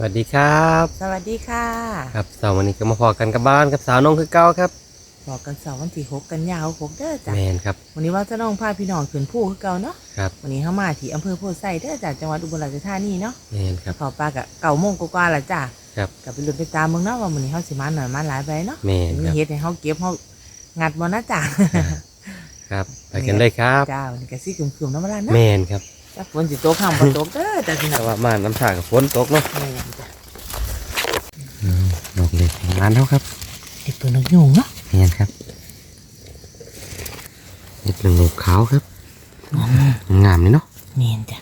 วัสดีครับ สวัสดีค่ะครับเสาร์วันนี้ก็มาพอกันกับบ้านกับสาวน้องคือเก้าครับบอกกันเสาร์วันที่หกกันยาวหกเด้อจ้ะแมนครับ วันนี้ว่าจะน้องพาพี่น้องขึ้นผู้คือเก่าเนาะครับวันนี้เข้ามาที่อำเภอโพธิ์ไซเด้อจากจังหวัดอุบลราชธานีเนาะแมนครับเขาปลากะเก่าโมงกว่าๆละจ้ะครับกับไปลุ้นไปตามเมืองเนาะว่าวันนี้เขาสิมาหน่อยมาหลายไปเนาะแมนมีครับเฮ็ดให้เขาเก็บเขางัดบ่นะจ้ะครับไปกันเลยครับจ้าวันนี้ก็สิคึมๆน้ำมันเนาะแมนครับ จ้าฝนสิตกห้ามบ่ตกเด้อจ้ะพี่น้แต่องว่ามาน้ำชากับฝนตกเนาะแม่นจ้ะอืมดอกเล็กของร้านเขาครับเฮ็ดเพิ่นนกยุงเนาะแมนครับเห็ดหนึ่งหกขาวครับงามเลยเนาะแม่นจ้ะ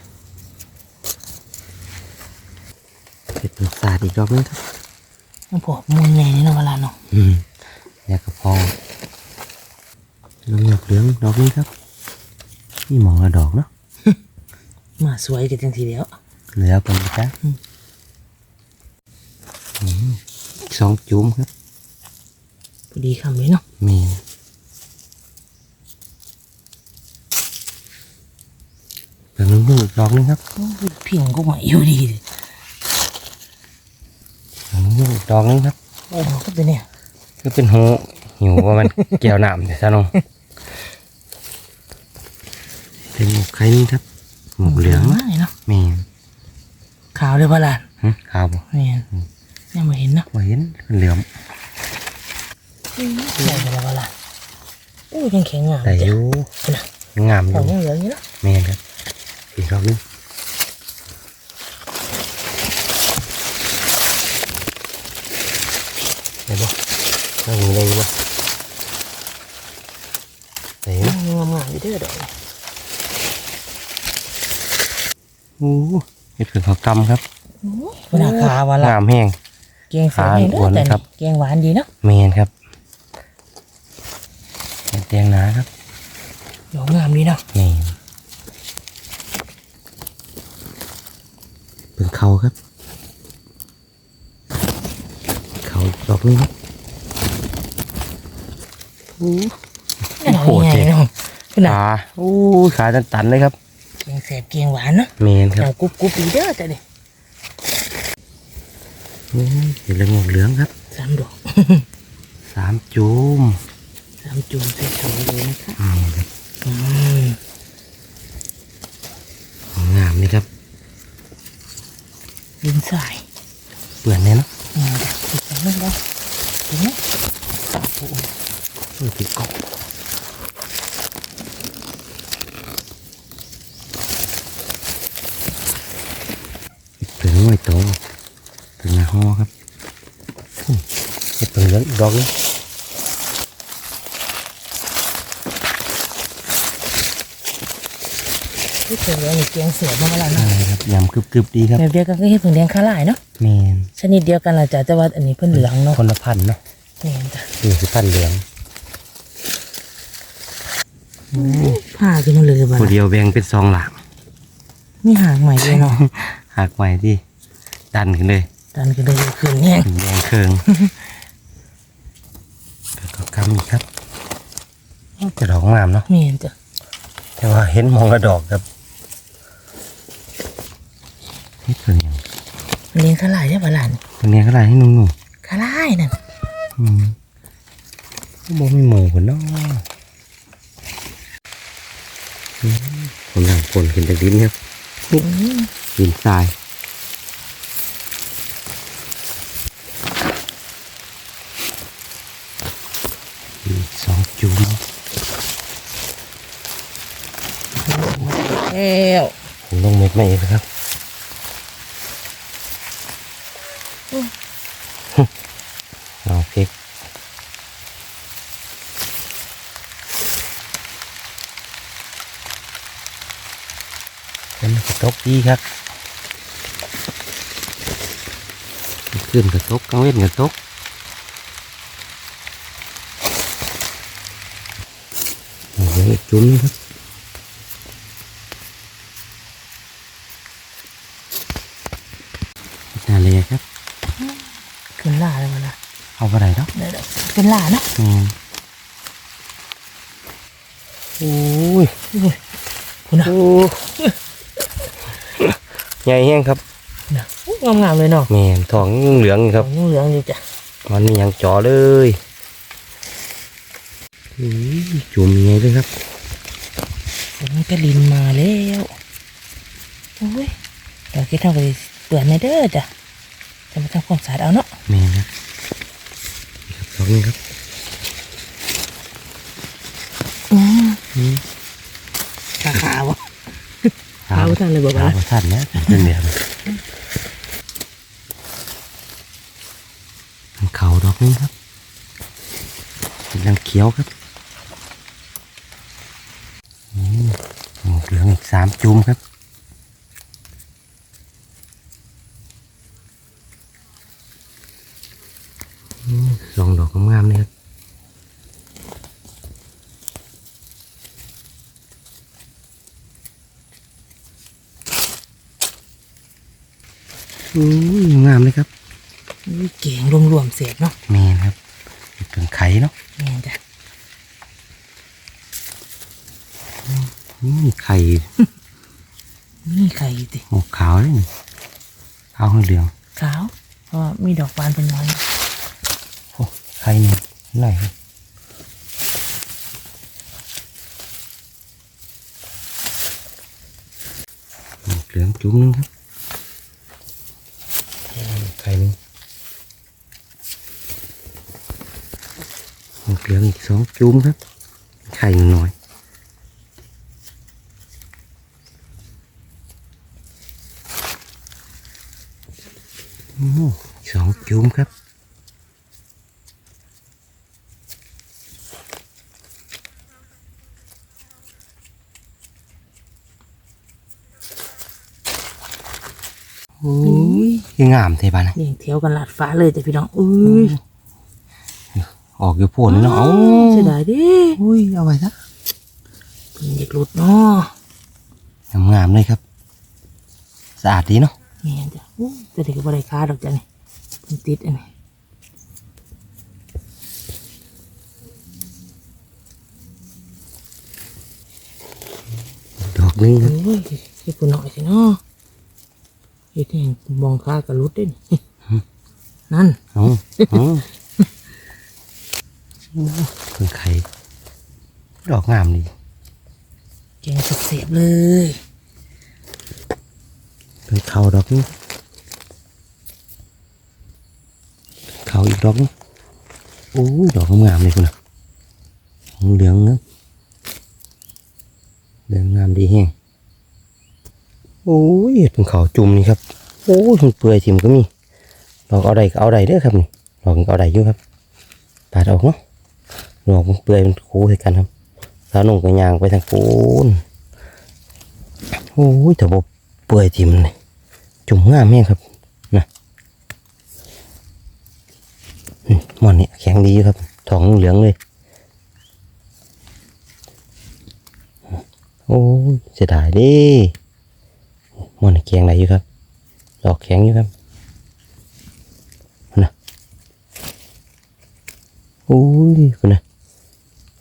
เห็ดหนึ่งสาดอีกดอกนึงครับมันพวกมูลใหญ่นี่เนาะเวลาเนาะอืมอยากกระพองน้ำหยกเหลืองดอกนี้ครับนี่มองละดอกเนาะ มาสวยกันจังทีเดียวเหลือเป็นจ้ะอืมอืมอีกสองจุ้มครับพอดีคำเลยเนาะมีเดี๋ยวนึงอีกดอกนึงครับโอ้ยเพียงก็มาอยู่ดีเลยเดี๋ยวนึงอีกดอกนึงครับโอ้ก็เป็นเนี่ยก็เป็นหูหิวว่ามันแก้วน้ำแต่ซะน้องเป็นหมกไข่นี่ครับ หมกเหลืองมากเลยเนาะแมีขาวเลยว่าล่ะฮะขาวบ่นี่นยังไม่เห็นเนาะบ่เห็นเหลือมใหญ่เลยว่าล่ะโอ้ยยังแข็งงามแต่อจ้ะยู่นะงามอของยู่ยังเหลืออย่างนี้เนาะแมนครับอีกดอกนึงได้บ่ได้มีอะไรบ่ไหนยังงามงามอยู่เด้อดอก โอ้เห็ดเผือกเขากำครับขนาดขาวว่าล่ะงามแห้ง แกงใส่ให้เด้ขาอ้วอนแต่ครับ แกงหวานดีเนาะแมนครับแตงหนาครับดอกงามดีเนาะแมนเป็นเขาครับ เขาดอกนี้ครับโอ้ดอกใหญ่เนาะขนาดขาโอ้ขาตันๆเลยครับ แกงแสบแกงหวานเนาะแมนคดรัอบกกรุบกรุบดีเด้อแต่นี่โอ้ยเห็นแล้วงอกเหลืองครับสามดอก สามจูมสามจุ่มใส่ถุงเลยนะคะอืมครับอืมงามนี่ครับ ดินทรายเปื่อนแน่เนาะอืมจ้ะติดไปเลยแล้วเห็นไหมเออติดกบถึง น่อยโตถึงหน้าห้อครับอืมเห็ดเปื่อนอีกดอกนึงที่เพิ่งเลี้ยงนี่แกงเสือมาแล้วใช่เนาะครับยำกรึบๆดีครับแบบเดียวกันก็เห็ดเพิ่งเลี้ยงคาหลายเนาะแมนชนิดเดียวกันละจ้ะแต่ว่าอันนี้เพิ่นเหลืองเนาะคนละพันธุ์เนาะนี่จ้ะนี่คือพันธุ์เหลืองผ้าขึ้นมาเลยบ้าตัวเดียวแบ่งเป็นสองหลังมีหางใหม่ด้วยเนาะหากใหม่ที่ ดันขึ้นเลยตันก็เลยขึ้นแห้งแดงเคืองแล้วก็กำอีกครับจะดอกงามเนาะนี่จ้ะแต่ว่าเห็นมองกระดอกครับนี่ตัวนี้เลี้ยงคาหลายใช่ปะหลานตัวนี้ก็ไรให้นุ่มคาหลายนั่นๆอืมบ่มีหมูคนเนาะอืมผมอยากผลขึ้นจากดินครับอืมดินทราย อีกสองจุ่มแก้วผมลงเม็ดมาเองครับเอาพริกเป็นกระตกดีครับขึ้นกระตกกลางเว้นกระตก โอ้โหจุ้มครับนาเลยครับขึ้นหลาเลยมันนะเอาไปไหนเนาะเดี๋ยวๆเป็นหลาเนาะอืมโอ้ยอุ้ยคุณน่ะโอ้ใหญ่แห้งครับนะงามงามๆเลยเนาะแม่นทองเหลืองๆครับเหลืองๆอยู่จ้ะมันนี่ยังจ่อเลยอื้อ จุ่มยังไงเลยครับฝนกระลินมาแล้วโอ้ยเดี๋ยวคิดเท่ากับเปื่อนในเด้อจ้ะจะมาทำความสะอาดเอาเนาะแม่นครับนี่ครับดอกนี้ครับอืมอืมขาขาวะขาวท่านเลยบอกว่าขาวท่านนะเป็นแบบนี้มันเขาดอกนี้ครับเป็นลังเขียวครับอืมเหลืองอีกสามจุ่มครับอืมสองดอกงามๆเลยครับอู้ยงามเลยครับอุ้ยเก่งรวมๆเสร็จเนาะแมนครับถึงไข่เนาะแม่นจ้ะ อืมไข่นี่ไข่ติหมกขาวเลยนี่ขาวเหลืองขาวเพราะว่ามีดอกบานเป็นน้อยโอ้ไข่นี่ไหนครับหมกเหลืองจุ้มนึงครับไข่หนึงหมกเหลืองอีกสองจุ้มครับไข่หน่อย โอ้สองจุ้ มครับโอ้ยคืองามเทบ้านะเลี้ยงเที่ยวกันลาดฟ้าเลยจ้ะพี่น้องอุ้ยออกอยู่โผล่นี่เนาะเอ้าเสียดายเดิอุ้ยเอาไว้ซะเป็นเด็กหลุดเนาะงามๆเลยครับ สะอาดดีเนาะแม่นจ้ะอู้แต่เด็กก็บ่ได้ค้าดอกจ้ะนี่มัน ติดอันนี้ดอกหนึงครับโอ้ยให้ผู้น้อยสิเนาะเฮ็ดให้มองค้าก็หลุดเด้นี่นั่นเอาเอาเพิ่งไข่ดอกงามดีแกงเสียบๆเลยเพิ่งเขาดอกนี้ เขาอีกดอกนึงโอ้ยดอกงามเลยคุณน่ะเหลืองนะเหลืองงามดีแฮงโอ้ยเพิ่งเขาจุ่มนี่ครับโอ้ยมันเปื่อยทิมก็มีดอกเอาใดเอาใดเด้อครับนี่ดอกเอาใดอยู่ครับปาดออกเนาะดอกมันเปื่อยมันคูใส่กันครับสาวหนุ่งก็ยางไปทางปูนโอ้ยแต่บ่เปื่อยทิมเลยจุ่มงามแม่งครับนะ อืมหมอนนี่แข็งดีครับทองเหลืองเลย โอ้เสียดายดิหมอนแข็งไหนอยู่ครับ ดอกแข็งอยู่ครับโอ้ยคุณนะ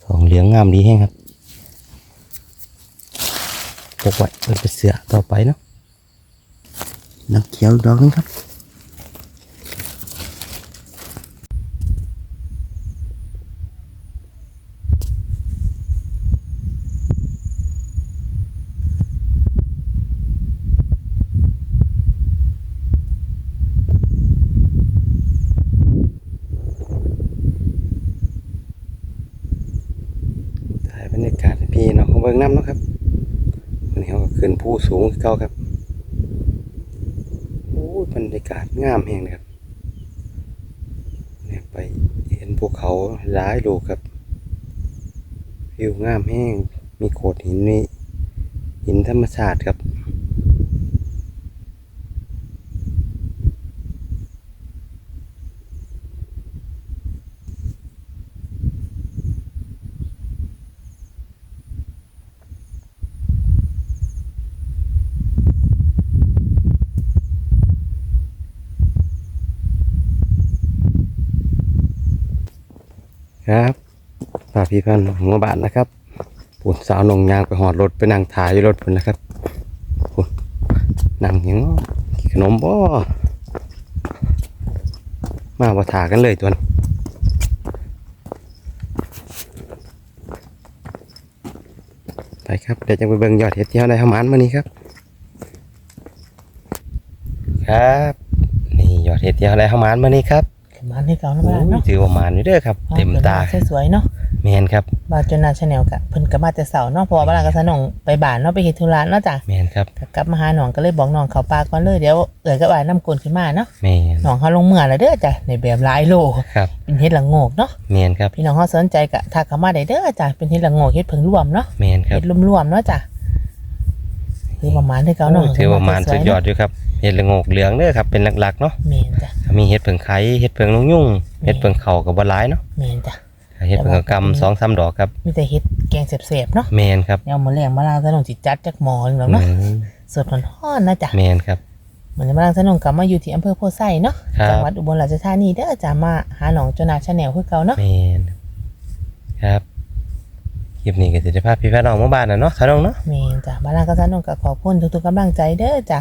สองเหลืองงามดีแห้งครับปกไว้เป็นเสือต่อไปเนาะน้ำเขียวดอกนึงครับ ถ่ายบรรยากาศให้พี่น้อ งน้ำนะครับวันนี้เขาก็ขึ้นผู้สูงเก่าครับโอ้ยบรรยากาศงามแห่งเลยครับเนี่ยไปเห็นภูเขาหลายลูกครับวิวงามแห้งมีโขดหินมีหินธรรมชาติครับ ครับฝากพี่พันธุ์ของบ้านนะครับปุ่นสาวนงยางไปหอดรถไปนั่งถ่ายอยู่รถพุ่นนะครับปุ่นนั่งยังเนาะกินขนมบ่มาบ่ถากันเลยตัวนไปครับเดี๋ยวจะไปเบิ่งยอดเห็ดที่เขาได้ทำมันมานี้ครับ ครับ นี่ยอดเห็ดที่เขาได้ทำมันมานี้ครับ ขึ้นมาให้เก่าแล้วบ้านเนาะถือว่ามันอยู่เด้อครับ เต็มตาสสวยๆเนาะแมนครับบาจนนาชาแนลกะเพิ่นก็มาแต่เสาร์เนาะเพราะว่าเวลากระสนองไปบ้านเนาะไปเฮ็ดธุระเนาะจ้ะแมนครับก็กลับมาหาหนองก็เลยบอกน้องเขาปลาก่อนเลยเดี๋ยวเอ๋ยกับอ้ายน้ำกลนขึ้นมาเนาะแมนหนองเขาลงเมื่อแล้วเด้อจ้ะในแบบหลายโลครับเป็นเฮ็ดละโงกเนาะแมนครับพี่น้องเขาสนใจก็ทักเข้ามาได้เด้อจ้ะเป็นเฮ็ดละโงกเฮ็ดเพิ่งรวมเนาะแมนครับเฮ็ดรวมๆเนาะจ้ะ คือประมาณที่เก่าเนาะถือว่ามันสุดยอดอยู่ครับเห็ดละโงกเหลืองเด้อครับเป็นหลักๆเนาะแม่นจ้ะมีเห็ดเผิงไข่เห็ดเผิงนงยุ่งเห็ดเผิงเข่ากับบหลายเนาะแม่นจ้ะเห็ดเผิงกำสองสามดอกครับมีแต่เฮ็ดแกงแซ่บๆเนาะแมนครับเดี๋ยวมาแรงมาลางสนองสิจัดจักหมอหนึงแล้วเนาะอืมสดร้อนๆนะจ้ะแมนครับเหมือนมาลางสนองกลับมาอยู่ที่อำเภอโพไซเนาะครับจังหวัดอุบลราชธานีเด้อจ้ะมาหาหนองจนาชาแนลคือเก่าเนาะแมนครับ คลิปนี้ก็จะได้พาพี่พี่น้องมาบ้านนะเนาะท่านน้องเนาะแม่นจ้ะมาลางกระสันนองก็ขอบคุณทุกๆกำลังใจเด้อจ้ะ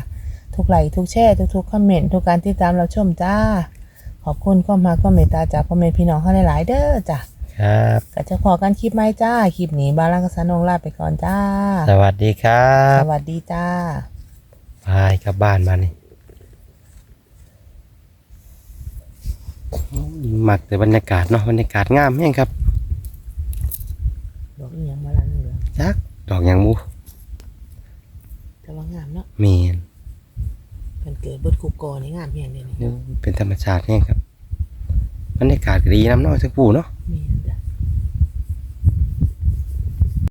ทุกไลค์ทุกแชร์ทุกๆคอมเมนต์ทุกการติดตามเราชมจ้า ขอบคุณความมาความเมตตาจากพ่อแม่พี่น้องเขาหลายๆเด้อจ้ะครับก็จะพอกันคลิปใหม่จ้าคลิปนี้บาลางกระสันนองลาไปก่อนจ้า สวัสดีครัสบวัสดีจ้าพายกลับบ้านมานี่มักแต่บรรยากาศเนาะบรรยากาศงามแห้งครับ ดอกอีหยังมาลางเหลืองจักดอกหยางหมูแต่ว่างามเนาะเมนมันเกิดเบิดคุกกอในงามแห่งเลยนี่เป็นธรรมชาติแห้งครับบรรยากาศก็ดีน้ำเนาะสักผู้เนาะ